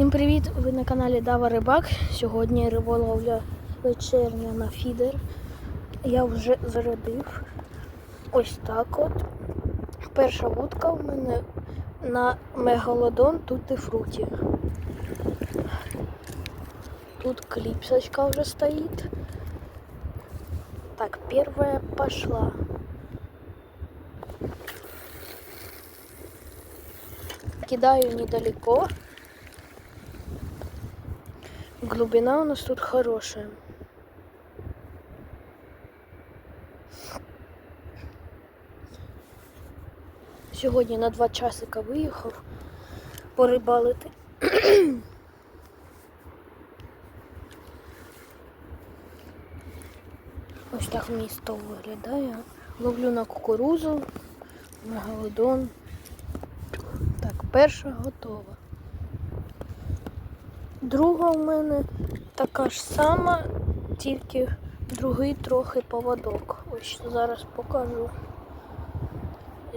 Всім привіт! Ви на каналі Дава Рибак. Сьогодні риболовля вечерня на фідер. Я вже зарядив. Ось так от. Перша вудка в мене на мегалодон тут і фруті. Тут кліпсочка вже стоїть. Так, первая пошла. Кидаю недалеко. Глубина у нас тут хорошая. Сьогодні на два часика виїхав порибалити. Ось так місто виглядає. Ловлю на кукурузу, мегалодон. Так, перша готова. Друга в мене така ж сама, тільки другий трохи поводок. Ось зараз покажу.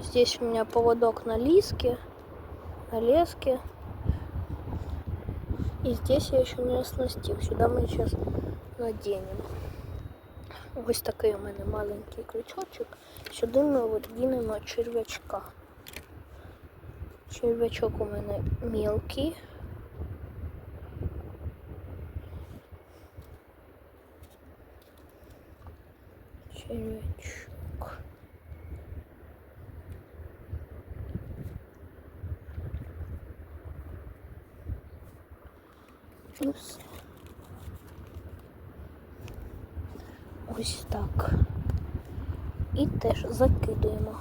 Здесь у меня поводок на лиске, на леске. И здесь я еще не оснастил. Сюда мы сейчас наденем. Ось такий у мене маленький крючочок. Сюди ми от черв'ячка. Черв'ячок у мене мілкий. Червячок. плюс. Ось так. І теж закидуємо.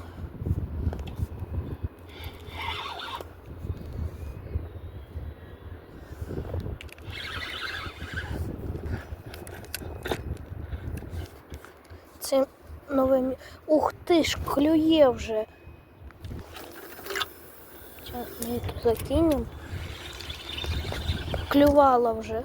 Це нове. Ух ти ж, клює вже. Зараз ми тут закинемо. Клювала вже.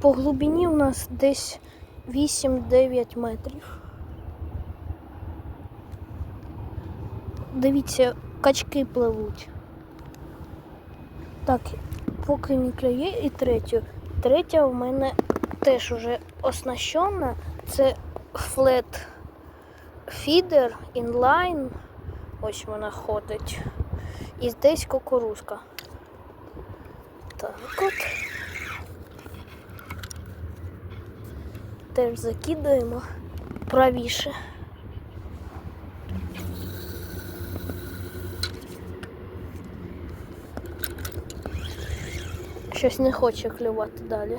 По глибині у нас десь 8-9 метрів. Дивіться, качки пливуть. Так, поки не клює і третю. Третя в мене теж уже оснащена. Це флет фідер, інлайн. Ось вона ходить. І десь кукурузка. Так от. Теж закидаємо правіше. Щось не хоче клювати далі.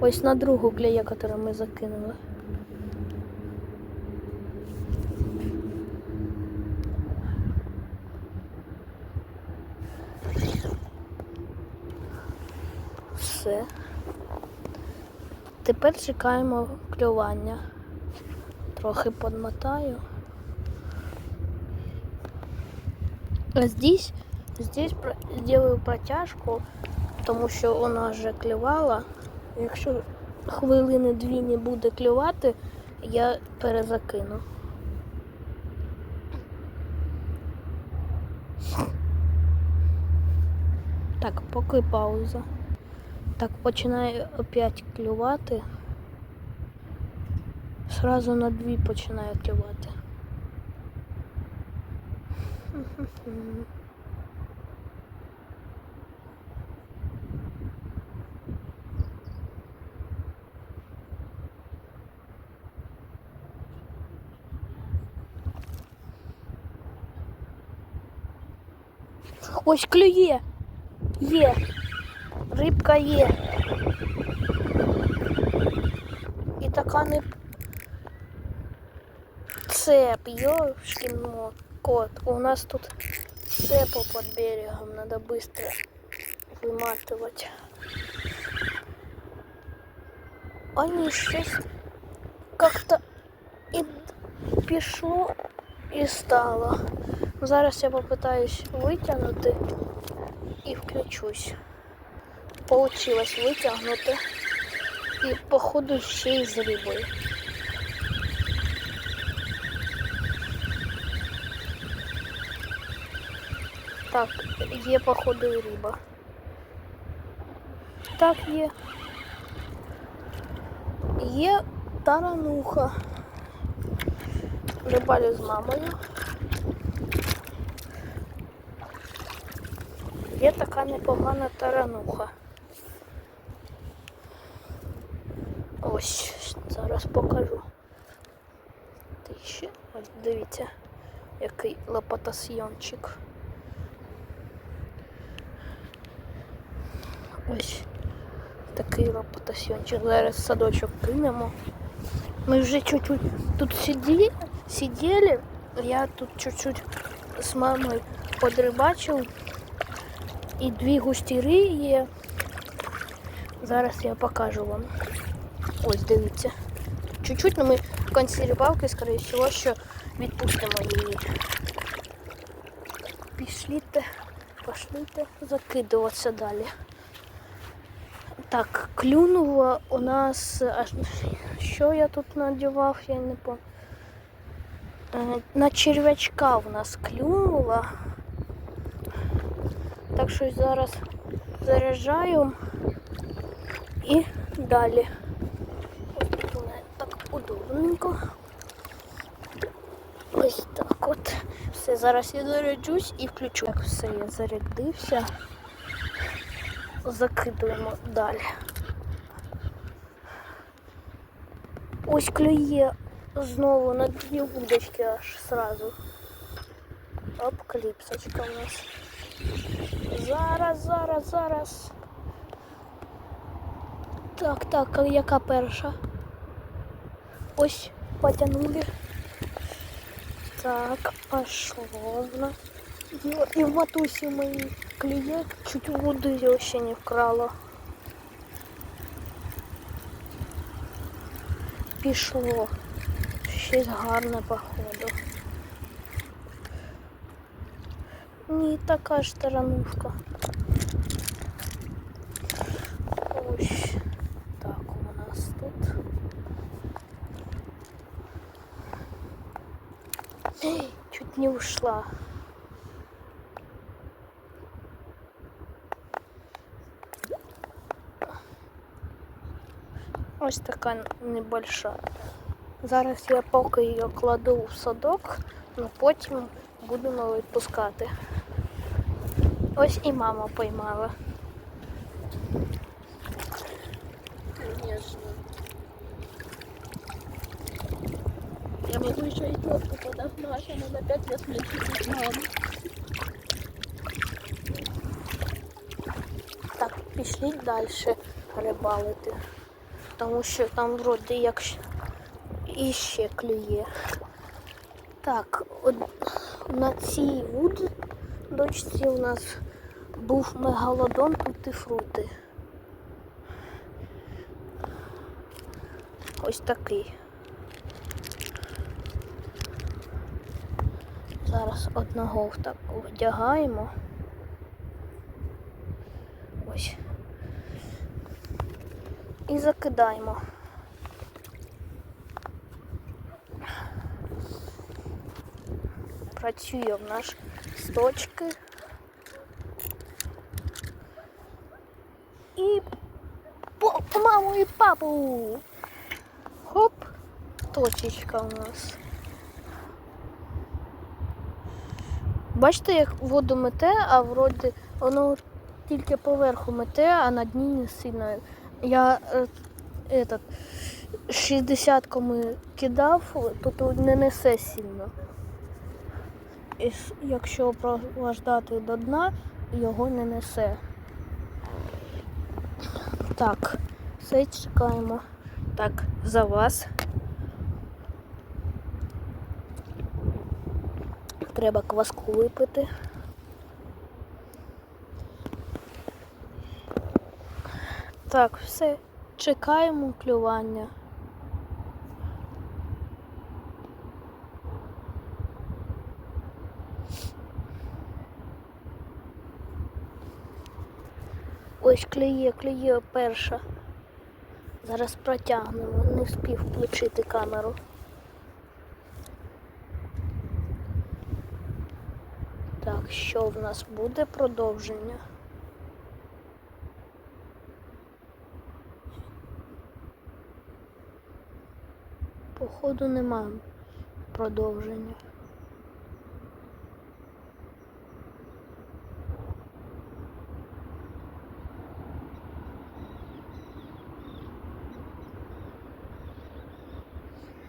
Ось на другу клея, яку ми закинули. Все. Тепер чекаємо клювання. Трохи подмотаю. А здесь, здесь сделаю протяжку, тому що вона вже клювала. Якщо хвилини дві не буде клювати, я перезакину. Так, поки пауза. Так, починає опять клювати. Сразу на дві починає клювати. Ось клює. Є. Рибка є. І така не цеп, ёшкин мо- кот. У нас тут цепа под берегом, надо быстро выматывать. Они щось как-то і пішло і стало. Зараз я попитаюсь витягнути і включусь. вийшло витягнути. І походу ще й з рибою. Так, є походу і риба. Так, є. Є тарануха. Рибалю з мамою. Є така непогана тарануха. Ось, зараз покажу. Ти ще, ось дивіться, який лопатасйончик. Ось такий лопатасьончик. Зараз садочок кинемо. Ми вже чуть-чуть тут сиді, сиділи. Я тут чуть-чуть з мамою подрибачив. І дві густіри є. Зараз я покажу вам. Ось дивіться. Чуть-чуть, але ми в кінці рибалки, скоріше всього, що відпустимо її. Пішліте, пошліте закидуватися далі. Так, клюнуло у нас. Що я тут надівав, я не пам'ятаю. На черв'ячка у нас клюнуло. Так що зараз заряджаю і далі. Ось тут у мене так удобненько. Ось так от. Все, зараз я заряджусь і включу. Так, все, я зарядився. Закидуємо далі. Ось клює знову на дві вудочки аж сразу. Оп, кліпсочка у нас. Зараз, зараз, зараз. Так, так, яка перша? Ось потягнули. Так, пошло. І- в матусі моїй кліє чуть води його ще не вкрала. Пішло. Щось гарне походу. Ні, така ж таранушка. Ось так у нас тут. Ей, Чуть не ушла. Ось така небольша. Зараз я поки її кладу в садок, але потім будемо відпускати. Ось і мама поймала. Конечно. Я могу еще и тетку подогнать, она на пять лет младше мамы. Так, пішли далі рибалити. Тому що там вроді як іще клює. Так, от на цій дочці у нас був мегалодон тутифрути. Ось такий. Зараз одного так вдягаємо. Ось. І закидаємо. Працює в наш з точки. І по маму і папу. Хоп, точечка у нас. Бачите, як воду мете, а вроді воно тільки поверху мете, а на дні не сильно. Я е, этот, 60 коми кидав, тут не несе сильно. Якщо проваждати до дна, його не несе. Так, все чекаємо. Так, за вас. Треба кваску випити. Так, все. Чекаємо клювання. Ось клює, клює перша. Зараз протягнемо, не встиг включити камеру. Так, що в нас буде продовження? Походу нема продовження.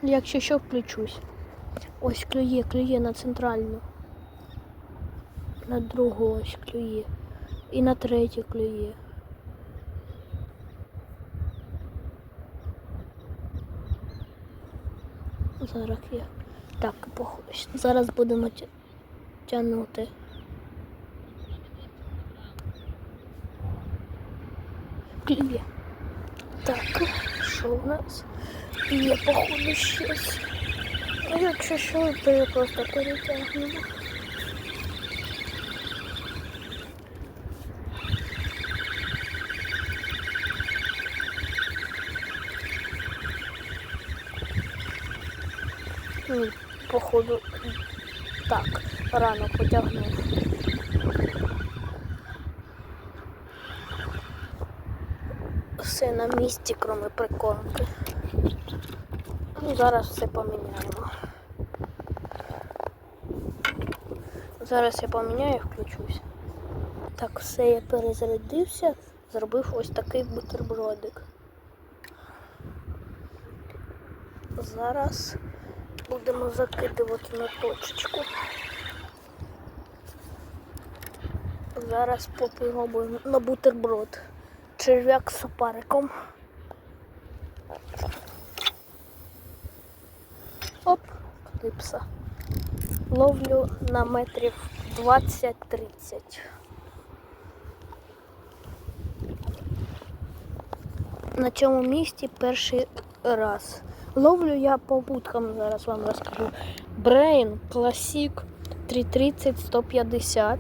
Якщо що, включусь. Ось клює, клює на центральну. На другу ось клює. І на третю клює. Зараз я. Так, пох- зараз будемо тя- тягнути. Клює. Так, що у нас? Є, походу, щось. А якщо що, то я просто перетягнемо. Ні, походу, так, рано потягнув. Все на місці, кроме прикормки. Ну, зараз все поміняємо. Зараз я поміняю і включусь. Так, все, я перезарядився, зробив ось такий бутербродик. Зараз будемо закидувати на точечку. Зараз попробуємо на бутерброд. Черв'як з супариком. клипса. Ловлю на метрів 20-30. На цьому місці перший раз. Ловлю я по будкам, зараз вам розкажу. Brain Classic 330 150.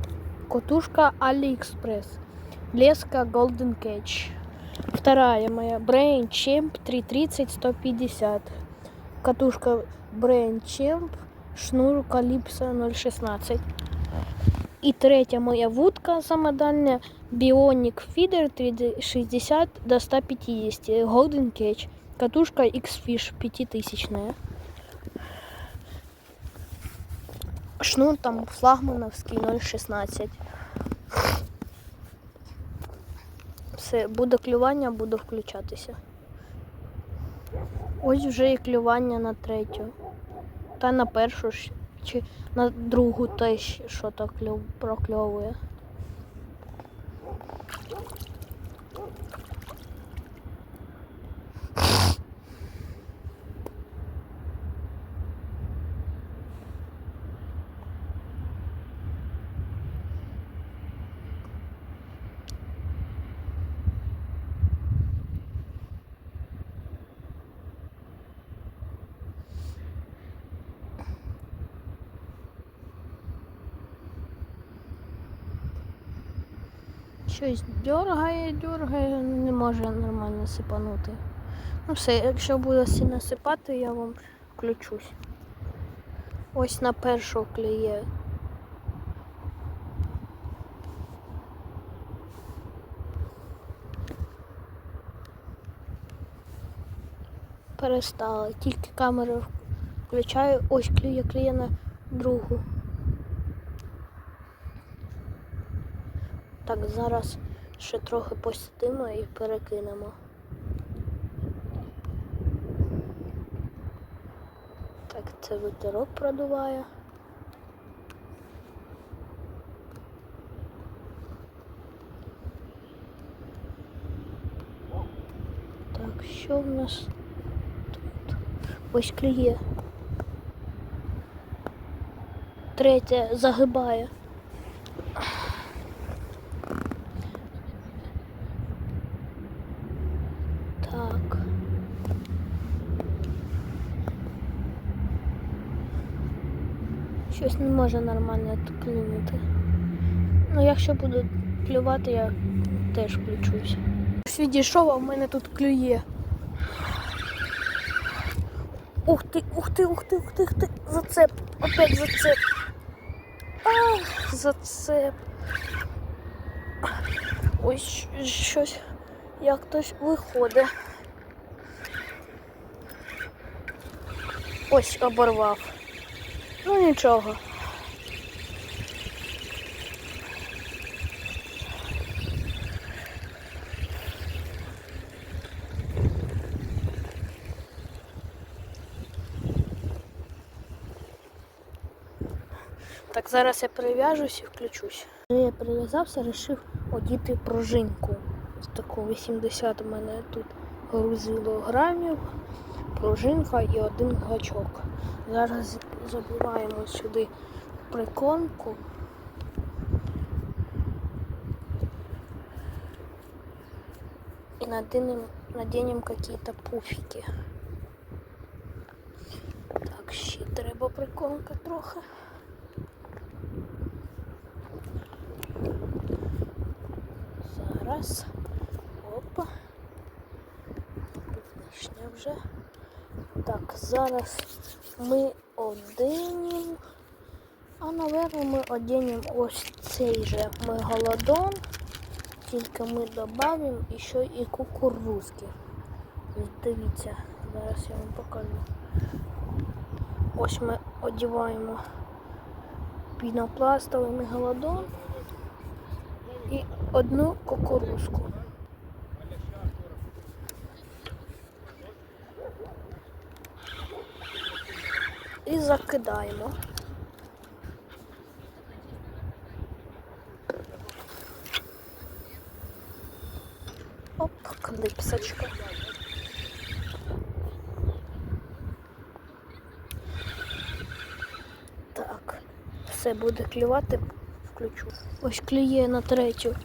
Котушка AliExpress. Леска Golden Catch. Вторая моя Brain Champ 330 150. Катушка Champ, шнур Calypso 016. І третя моя вудка сама дальня Bionic Feeder 360 до 150 Golden Catch. Катушка X-Fish 5000. Шнур там флагмановський 016. Все, буде клювання, буду включатися. Ось вже і клювання на третю. Та на першу чи на другу теж що то прокльовує. Щось дергає, дергає, не може нормально сипанути. Ну все, якщо буде сильно сипати, я вам включусь. Ось на першу клює. Перестала. Тільки камеру включаю. Ось клює, клює на другу. Так, зараз ще трохи посидимо і перекинемо. Так, це вітерок продуває. Так, що в нас тут? Ось клює. Третє загибає. Так. Щось не може нормально клюнути. Ну, якщо буду клювати, я теж включусь. Відійшов, а в мене тут клює. Ух ти, ух ти, ух ти, ух ти, ух ти. Зацеп. Опять зацеп. А, зацеп. Ось щось. Як хтось виходить. Ось оборвав. Ну нічого. Так, зараз я прив'яжусь і включусь. Я прив'язався, вирішив одіти пружинку. Ось таку 80 у мене тут грузило грамів, пружинка і один гачок. Зараз забиваємо сюди прикормку. И наденем, какие-то пуфики. Так, ще треба прикормка трохи. Зараз. Опа. Тут вже. Так, зараз ми оденем. А, наверное, ми оденем ось цей же мегалодон. Тільки ми додамо ще і кукурузки. Дивіться, зараз я вам покажу. Ось ми одіваємо пінопластовий мегалодон і одну кукурузку. І закидаємо. Оп, клипсочка. Так, все буде клювати, включу. Ось клює на третю.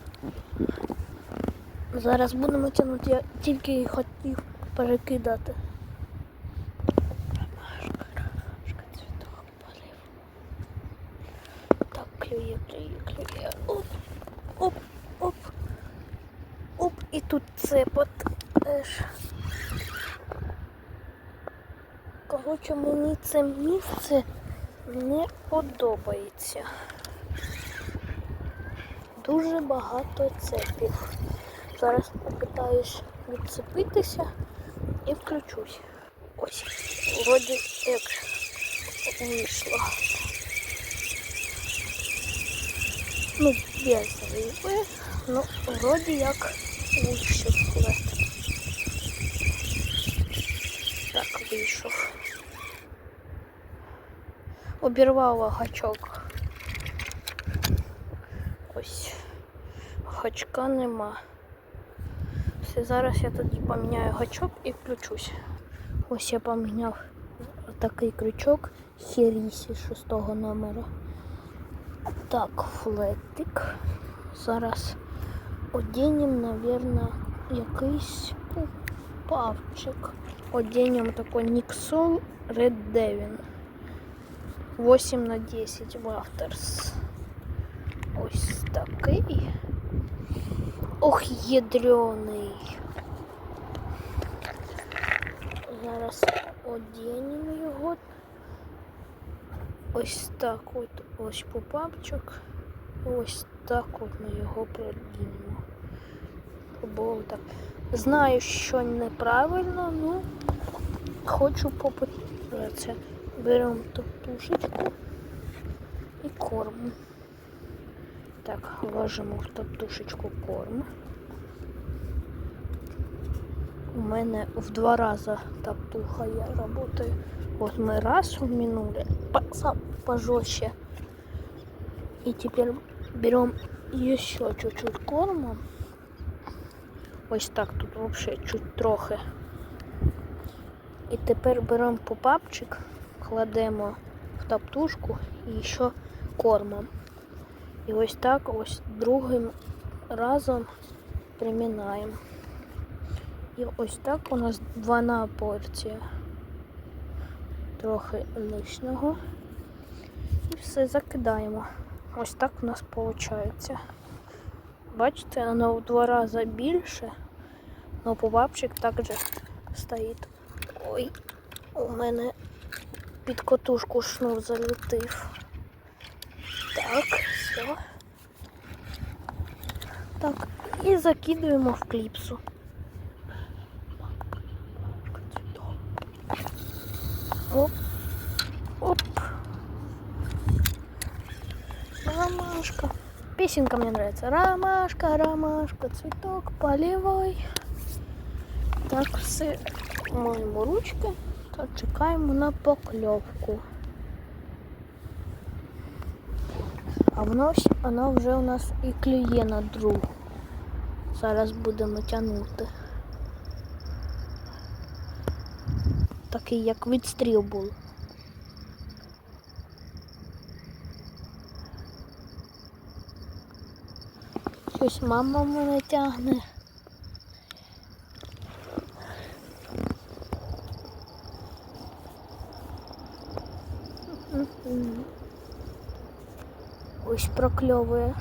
Зараз будемо тягнути, я тільки хотів перекидати. Цвіток полив. Так, клює, клює, клює. Оп, оп, оп. Оп, і тут цепот теж. Коротше, мені це місце не подобається. Дуже багато цепів. Зараз попитаюсь відцепитися і включусь. Ось, вроді як вийшло. Ну, без риби, ну, вроді як вийшов флет. Так, вийшов. Обірвала гачок. Ось. Гачка нема. Все, зараз я тоді поміняю гачок і включусь. Ось я поміняв такий крючок Сірісі 6 номера. Так, флетик. Зараз оденем, наверное, якийсь павчик. Оденем такой Nixon Red Devin. 8 на 10 Вафтерс. Ось такий. Ох, ядрений. Зараз оденемо його. Ось так от ось попапчик. Ось так от ми його продінемо. Бо так. Знаю, що неправильно, ну хочу попитатися. Беремо топтушечку і корм. Так, ложимо в топтушечку корм. У мене в два рази топтуха я работаю. Вот мы раз минули, по- сам пожестче. И теперь берем еще чуть-чуть корма. Ось так тут вообще чуть трохи. І тепер беремо попапчик, кладемо в топтушку і ще кормом. І ось так ось другим разом примінаємо. І ось так у нас двана порція. Трохи лишнього. І все закидаємо. Ось так у нас виходить. Бачите, воно в два рази більше, але побабчик також стоїть. Ой, у мене під котушку шнур залетив. Так, все. Так, і закидуємо в кліпсу. Оп. Оп. Ромашка. Песенка мне нравится. Ромашка, ромашка, цветок полевой. Так, все маємо ручки та чекаємо на покльовку. А воно, всь- воно вже у нас і клює на другу. Зараз будемо тягнути. Такий як відстріл був. Щось мама мене тягне. Ось прокльовує.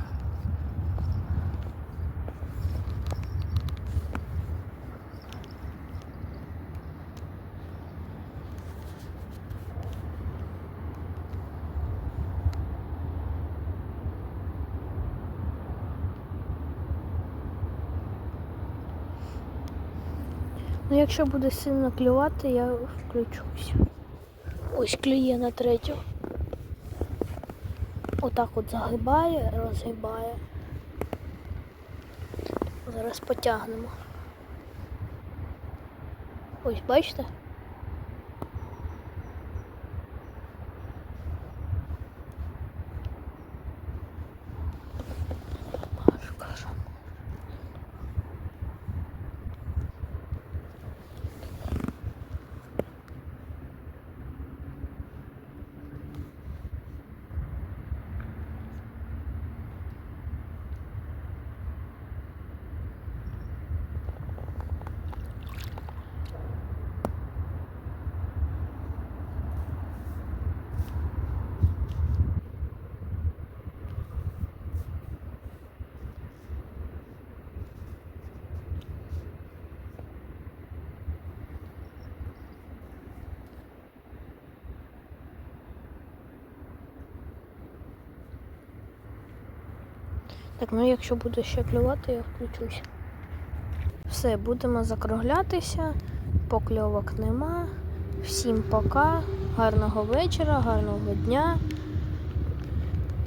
Якщо буде сильно клювати, я включусь. Ось клює на третю. Отак от загибає, розгибає. Зараз потягнемо. Ось, бачите? Так, ну якщо буде ще клювати, я включусь. Все, будемо закруглятися, покльовок нема. Всім пока, гарного вечора, гарного дня.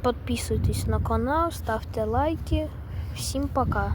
Підписуйтесь на канал, ставте лайки. Всім пока.